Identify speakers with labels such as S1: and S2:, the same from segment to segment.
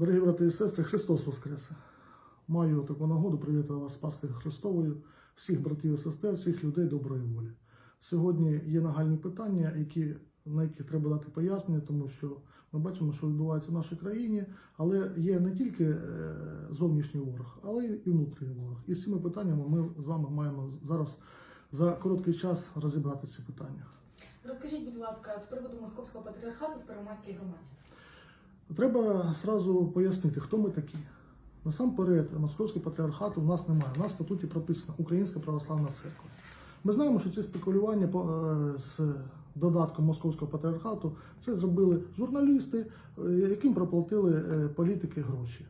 S1: Дорогі брати і сестри, Христос Воскресе! Маю таку нагоду привітати вас з Пасхою Христовою, всіх братів і сестер, всіх людей доброї волі. Сьогодні є нагальні питання, які, на які треба дати пояснення, тому що ми бачимо, що відбувається в нашій країні, але є не тільки е, зовнішній ворог, але і внутрішній ворог. І з цими питаннями ми з вами маємо зараз за короткий час розібрати ці питання.
S2: Розкажіть, будь ласка, з приводу московського патріархату в Первомайській громаді.
S1: Треба зразу пояснити, хто ми такі. Насамперед, московського патріархату в нас немає. У нас в статуті прописано Українська православна церква. Ми знаємо, що ці спекулювання е, з додатком московського патріархату це зробили журналісти, е, яким проплатили е, політики гроші.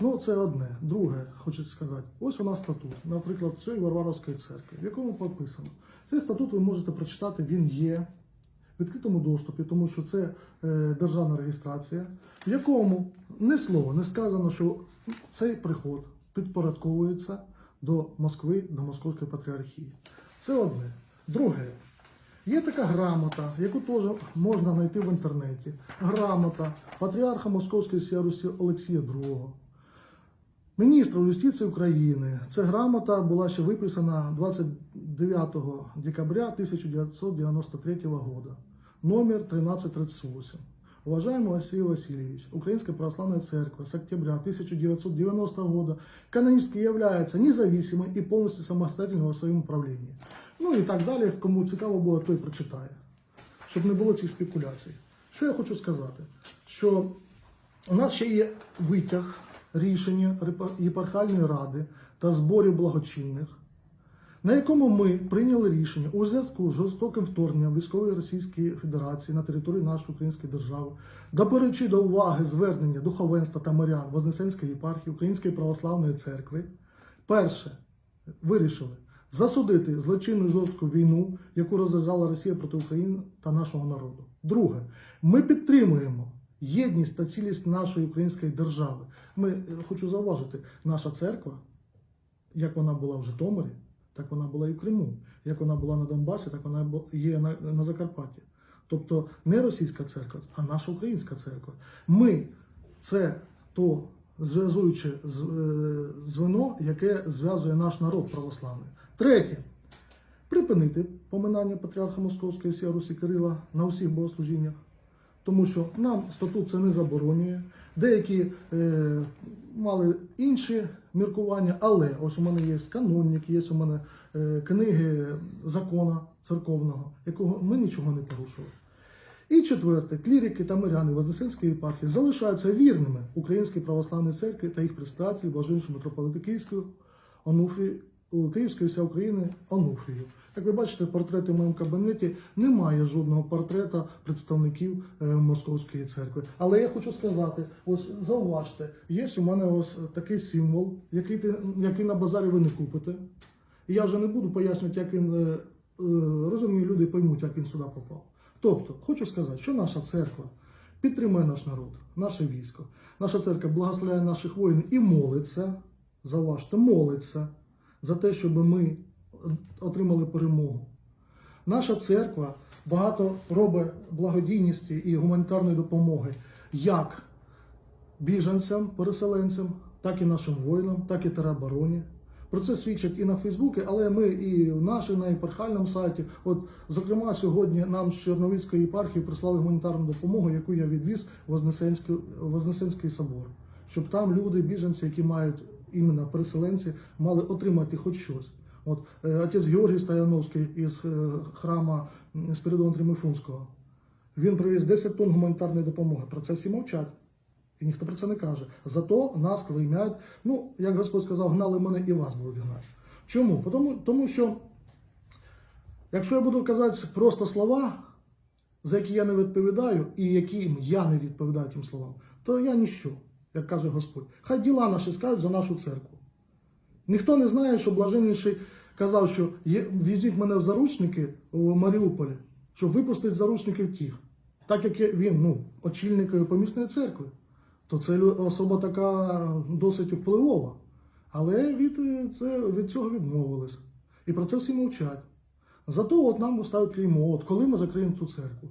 S1: Ну, це одне. Друге, хочу сказати, ось у нас статут, наприклад, цієї Варваровської церкви, в якому прописано. Цей статут ви можете прочитати, він є відкритому доступі, тому що це е, державна реєстрація, в якому не слово не сказано, що цей приход підпорядковується до Москви, до Московської патріархії. Це одне. Друге, є така грамота, яку теж можна знайти в інтернеті. Грамота патріарха Московської всієї Русі Олексія II. Міністра юстиції України. Ця грамота була ще виписана 29 декабря 1993 года. Номер 1338. Уважаемый Василий Васильевич, Украинская Православная Церковь с октября 1990 года канонически является независимой и полностью самостоятельной в своем управлении. Ну і так далі, кому цікаво було, той прочитає, щоб не було цих спекуляцій. Що я хочу сказати? Що у нас ще є витяг рішення єпархіальної ради та зборів благочинних, на якому ми прийняли рішення у зв'язку з жорстоким вторгненням військової Російської Федерації на територію нашої української держави, до беручи до уваги звернення духовенства та мирян Вознесенської єпархії Української православної церкви, перше вирішили засудити злочинну жорстку війну, яку розв'язала Росія проти України та нашого народу. Друге, ми підтримуємо єдність та цілість нашої української держави. Ми е, хочу зауважити, наша церква, як вона була в Житомирі, так вона була і в Криму. Як вона була на Донбасі, так вона є на, Закарпатті. Тобто не російська церква, а наша українська церква. Ми це то зв'язуюче е, звено, яке зв'язує наш народ православний. Третє. Припинити поминання патріарха Московської всієї Русі Кирила на усіх богослужіннях, тому що нам статут це не заборонює. Деякі е, мали інші міркування, але ось у мене є канонник, є у мене е, книги закона церковного, якого ми нічого не порушили. І четверте, клірики та миряни Вознесенської єпархії залишаються вірними Українській православній церкві та їх представителів блаженшого митрополита Київського Онуфрі, Київської вся України Онуфрію. Як ви бачите, портрети в моєму кабінеті немає жодного портрета представників е, Московської церкви. Але я хочу сказати: ось зауважте, є у мене ось такий символ, який ти який на базарі ви не купите. Я вже не буду пояснювати, як він е, е, розумні люди поймуть, як він сюди попав. Тобто, хочу сказати, що наша церква підтримує наш народ, наше військо. Наша церква благословляє наших воїнів і молиться, заважте, молиться за те, щоб ми отримали перемогу. Наша церква багато робить благодійності і гуманітарної допомоги як біженцям, переселенцям, так і нашим воїнам, так і теробороні. Про це свідчать і на Фейсбуці, але ми і в нашій на єпархіальному сайті. От, зокрема, сьогодні нам з Чорновицької єпархії прислали гуманітарну допомогу, яку я відвіз в Вознесенський, Вознесенський собор, щоб там люди, біженці, які мають іменно переселенці, мали отримати хоч щось. От е, отець Георгій Стояновський із е, храма Спиридона Тримифунського. Він привіз 10 тонн гуманітарної допомоги. Про це всі мовчать. І ніхто про це не каже. Зато нас клеймять, ну, як Господь сказав, гнали мене і вас будуть гнати. Чому? Тому, тому що, якщо я буду казати просто слова, за які я не відповідаю, і яким я не відповідаю тим словам, то я ніщо, як каже Господь. Хай діла наші скажуть за нашу церкву. Ніхто не знає, що блаженніший казав, що візьміть мене в заручники у Маріуполі, щоб випустити заручників тих. Так як він ну, очільник помісної церкви, то це особа така досить впливова. Але від, е, це, від цього відмовились. І про це всі мовчать. Зато от нам ставить клеймо, от коли ми закриємо цю церкву.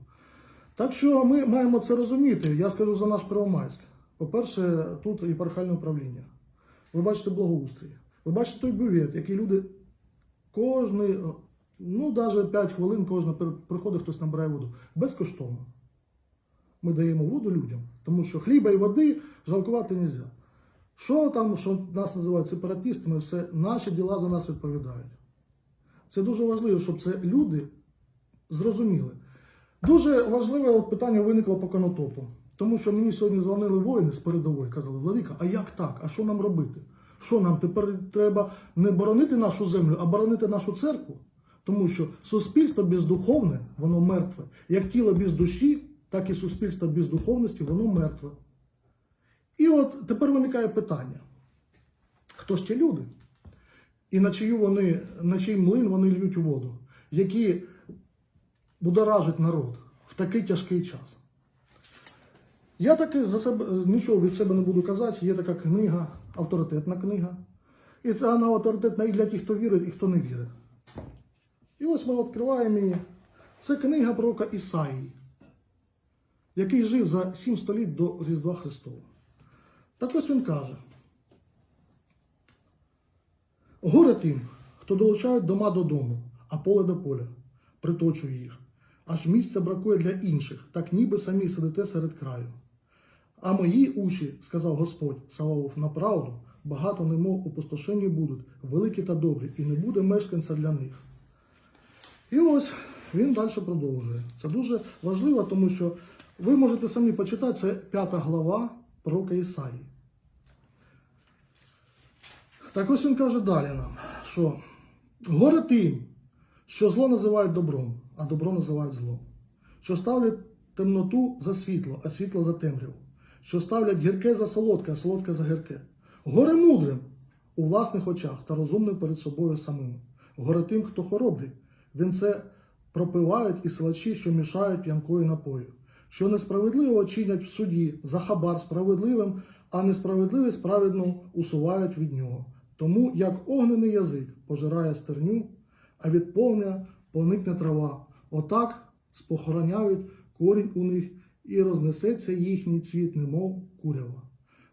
S1: Так що ми маємо це розуміти. Я скажу за наш Первомайськ. По-перше, тут єпархіальне управління. Ви бачите благоустрій. Ви бачите той бювет, який люди кожний, ну навіть 5 хвилин кожна приходить, хтось набирає воду. Безкоштовно. Ми даємо воду людям, тому що хліба і води жалкувати не можна. Що там, що нас називають сепаратистами, все наші діла за нас відповідають. Це дуже важливо, щоб це люди зрозуміли. Дуже важливе питання виникло по конотопу. Тому що мені сьогодні дзвонили воїни з передової, казали, Владика, а як так? А що нам робити? Що нам тепер треба не боронити нашу землю, а боронити нашу церкву? Тому що суспільство бездуховне, воно мертве. Як тіло без душі, так і суспільство без духовності, воно мертве. І от тепер виникає питання: хто ж ті люди? І на чию вони, на чий млин вони льють воду, які будоражать народ в такий тяжкий час. Я таки за себе нічого від себе не буду казати. Є така книга, авторитетна книга. І це вона авторитетна і для тих, хто вірить, і хто не вірить. І ось ми відкриваємо її. Це книга пророка Ісаїї, який жив за сім століть до Різдва Христова. Так ось він каже: Горе тим, хто долучають дома додому, а поле до поля, приточує їх. Аж місця бракує для інших, так ніби самі сидите серед краю. А мої уші, сказав Господь Саваоф, на правду, багато немов опустошені будуть, великі та добрі, і не буде мешканця для них. І ось він далі продовжує. Це дуже важливо, тому що ви можете самі почитати, це п'ята глава пророка Ісаї. Так ось він каже далі нам, що горе тим, що зло називають добром, а добро називають злом, що ставлять темноту за світло, а світло за темряву, що ставлять гірке за солодке, а солодке за гірке. Горе мудрим у власних очах та розумним перед собою самим. Горе тим, хто хоробрий, він це пропивають і силачі, що мішають п'янкою напою, що несправедливо чинять в суді за хабар справедливим, а несправедливість праведно усувають від нього. Тому як огнений язик пожирає стерню, а від повня поникне трава. Отак спохороняють корінь у них і рознесеться їхній цвіт, немов курява.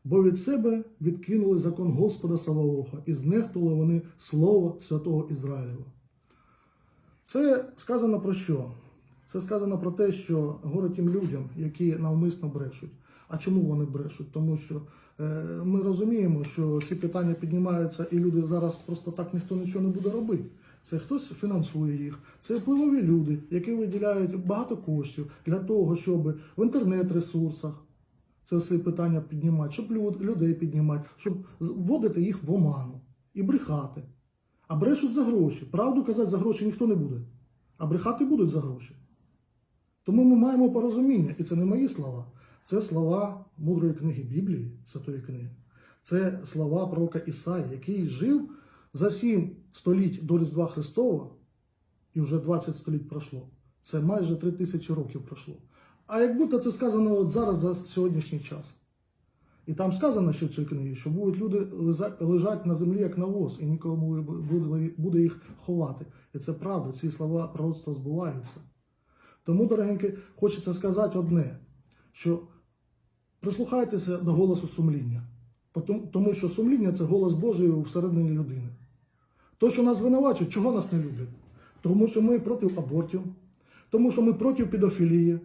S1: Бо від себе відкинули закон Господа Саваофа і знехтували вони слово святого Ізраїлева. Це сказано про що? Це сказано про те, що горе тим людям, які навмисно брешуть. А чому вони брешуть? Тому що е, ми розуміємо, що ці питання піднімаються, і люди зараз просто так ніхто нічого не буде робити. Це хтось фінансує їх, це впливові люди, які виділяють багато коштів для того, щоб в інтернет-ресурсах це все питання піднімати, щоб люд- людей піднімати, щоб вводити їх в оману і брехати. А брешуть за гроші. Правду казати за гроші ніхто не буде. А брехати будуть за гроші. Тому ми маємо порозуміння, і це не мої слова, це слова мудрої книги Біблії, Святої книги. Це слова пророка Ісаї, який жив за сім століть до Різдва Христова, і вже 20 століть пройшло. Це майже 3 тисячі років пройшло. А як будто це сказано от зараз за сьогоднішній час. І там сказано ще в цій книгі, що будуть люди лежа- лежать на землі як навоз, і нікому буде їх ховати. І це правда, ці слова пророцтва збуваються. Тому, дорогенькі, хочеться сказати одне, що прислухайтеся до голосу сумління, тому що сумління це голос Божий всередині людини. То, що нас звинувачують, чого нас не люблять? Тому що ми проти абортів, тому що ми проти педофілії.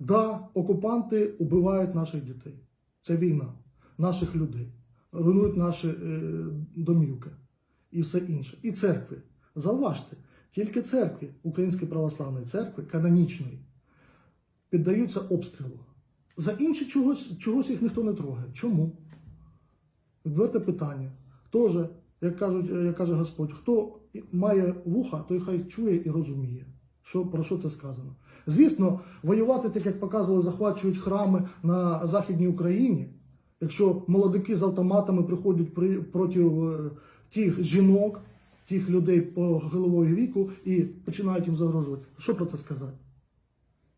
S1: Да, окупанти убивають наших дітей. Це війна, наших людей, руйнують наші е, домівки і все інше. І церкви. Зауважте, тільки церкви Української православної церкви, канонічної, піддаються обстрілу. За інші чогось, чогось їх ніхто не трогає. Чому? Відверте питання. Тож, як, кажуть, як каже Господь, хто має вуха, той хай чує і розуміє, що, про що це сказано. Звісно, воювати, так як показували, захвачують храми на Західній Україні. Якщо молодики з автоматами приходять при, проти е, тих жінок, тих людей похилого віку і починають їм загрожувати. Що про це сказати?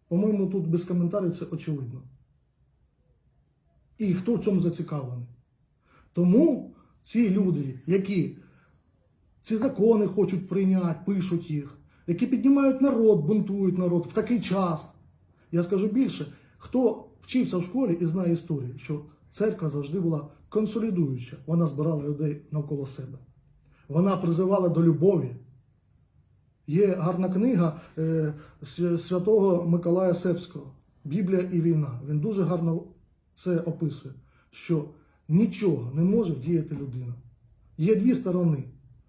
S1: По-моєму, тут без коментарів це очевидно. І хто в цьому зацікавлений? Тому ці люди, які ці закони хочуть прийняти, пишуть їх, які піднімають народ, бунтують народ в такий час. Я скажу більше, хто вчився в школі і знає історію, що церква завжди була консолідуюча. Вона збирала людей навколо себе. Вона призивала до любові. Є гарна книга е, святого Миколая Сепського Біблія і війна. Він дуже гарно це описує, що нічого не може вдіяти людина. Є дві сторони: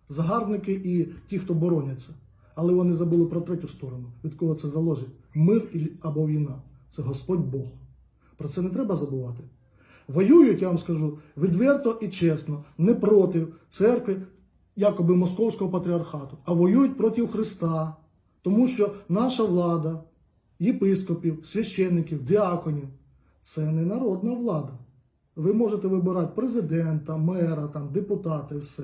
S1: загарбники і ті, хто бороняться. Але вони забули про третю сторону, від кого це залежить: мир або війна. Це Господь Бог. Про це не треба забувати. Воюють, я вам скажу, відверто і чесно, не проти церкви, якоби московського патріархату, а воюють проти Христа. Тому що наша влада, єпископів, священників, діаконів це не народна влада. Ви можете вибирати президента, мера, там, депутата і все.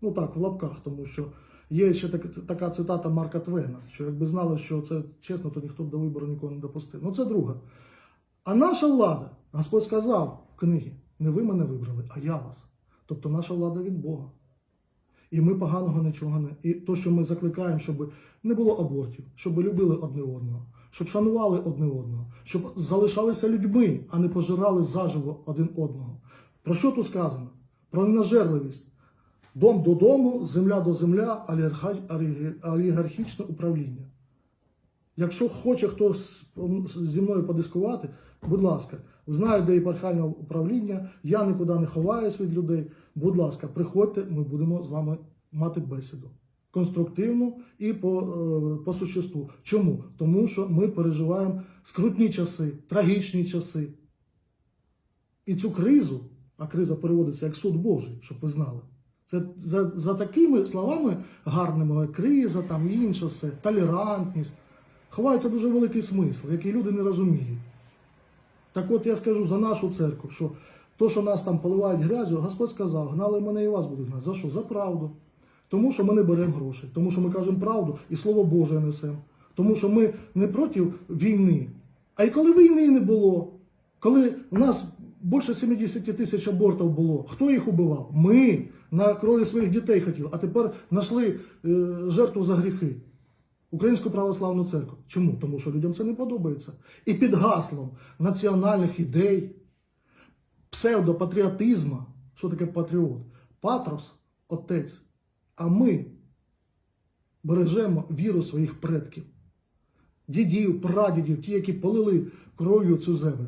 S1: Ну так, в лапках, тому що є ще так, така цитата Марка Твена, що якби знали, що це чесно, то ніхто б до вибору нікого не допустив. Ну це друга. А наша влада, Господь сказав в книгі, не ви мене вибрали, а я вас. Тобто наша влада від Бога. І ми поганого нічого не. І то, що ми закликаємо, щоб не було абортів, щоб любили одне одного, щоб шанували одне одного, щоб залишалися людьми, а не пожирали заживо один одного. Про що тут сказано? Про ненажерливість. Дом до дому, земля до земля, олігархічне управління. Якщо хоче хтось зі мною подискувати, будь ласка, знаю, де єпархіальне управління, я нікуди не ховаюсь від людей. Будь ласка, приходьте, ми будемо з вами мати бесіду. Конструктивну і по, е, по существу. Чому? Тому що ми переживаємо скрутні часи, трагічні часи. І цю кризу, а криза переводиться як суд Божий, щоб ви знали. Це за, за такими словами гарними, криза, там інше все, толерантність. Ховається дуже великий смисл, який люди не розуміють. Так от я скажу за нашу церкву, що то, що нас там поливають грязю, Господь сказав, гнали мене і вас будуть гнати. За що? За правду. Тому що ми не беремо грошей, тому що ми кажемо правду і Слово Боже несемо. Тому що ми не проти війни. А й коли війни не було, коли у нас більше 70 тисяч абортів було, хто їх убивав? Ми на крові своїх дітей хотіли, а тепер знайшли е, жертву за гріхи. Українську православну церкву. Чому? Тому що людям це не подобається. І під гаслом національних ідей, псевдопатріотизму, що таке патріот? Патрос отець. А ми бережемо віру своїх предків, дідів, прадідів, ті, які полили кров'ю цю землю,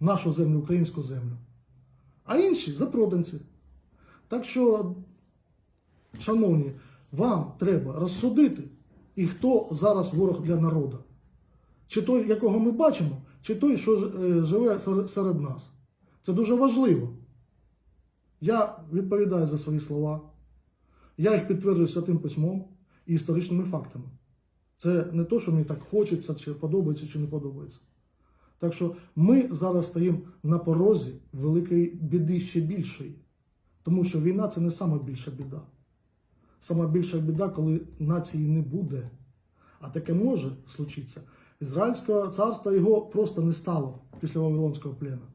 S1: нашу землю, українську землю. А інші запроданці. Так що, шановні, вам треба розсудити, і хто зараз ворог для народу. Чи той, якого ми бачимо, чи той, що е, живе серед- серед нас. Це дуже важливо. Я відповідаю за свої слова. Я їх підтверджую святим письмом і історичними фактами. Це не то, що мені так хочеться, чи подобається, чи не подобається. Так що ми зараз стоїмо на порозі великої біди ще більшої. Тому що війна це не сама більша біда. Сама більша біда, коли нації не буде. А таке може случитися. Ізраїльське царство його просто не стало після Вавилонського плена.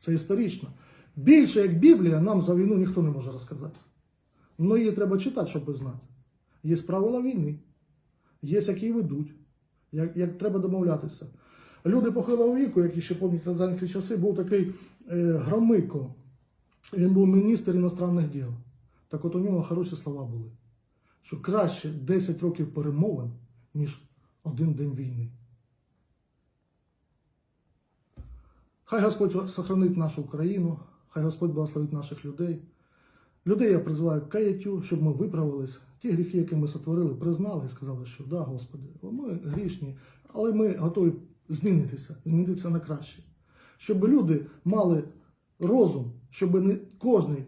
S1: Це історично. Більше як Біблія нам за війну ніхто не може розказати. Ну її треба читати, щоб знати. Є правила війни, є які ведуть, як, як треба домовлятися. Люди похилого віку, які ще пам'ятають радянські часи, був такий е, Громико. Він був міністр іностранних діл. Так от у нього хороші слова були. Що краще 10 років перемовин, ніж один день війни. Хай Господь сохранить нашу Україну, хай Господь благословить наших людей. Людей я призиваю к каяттю, щоб ми виправились. Ті гріхи, які ми сотворили, признали і сказали, що да, Господи, ми грішні, але ми готові змінитися, змінитися на краще. Щоб люди мали розум, щоб не кожний,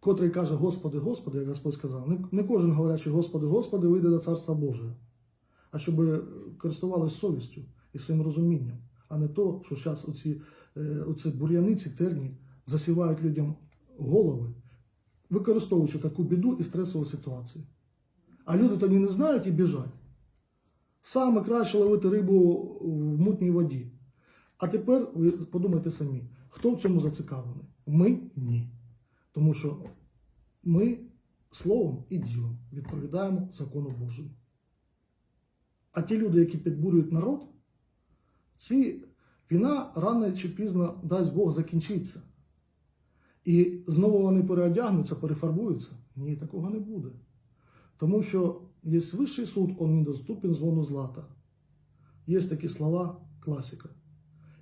S1: котрий каже Господи, Господи, як Господь сказав, не, не кожен говорячи Господи, Господи, вийде до Царства Божого, а щоб користувалися совістю і своїм розумінням, а не то, що зараз оці, е, оці бур'яниці, терні засівають людям голови, використовуючи таку біду і стресову ситуацію. А люди тоді не знають і біжать. Саме краще ловити рибу в мутній воді. А тепер ви подумайте самі, хто в цьому зацікавлений? Ми ні. Тому що ми словом і ділом відповідаємо закону Божому. А ті люди, які підбурюють народ, ці Війна рано чи пізно, дасть Бог, закінчиться. І знову вони переодягнуться, перефарбуються. Ні, такого не буде. Тому що є вищий суд, он недоступен звону злата. Є такі слова класика.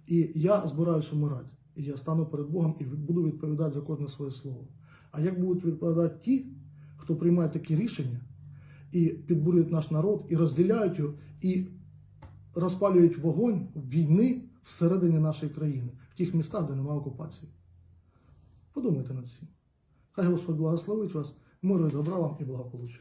S1: І я збираюсь умирати. І я стану перед Богом і буду відповідати за кожне своє слово. А як будуть відповідати ті, хто приймає такі рішення і підбурюють наш народ, і розділяють його, і розпалюють вогонь війни всередині нашої країни, в тих містах, де немає окупації? Подумайте над цим. Хай Господь благословить вас, миру і добра вам і благополуччя.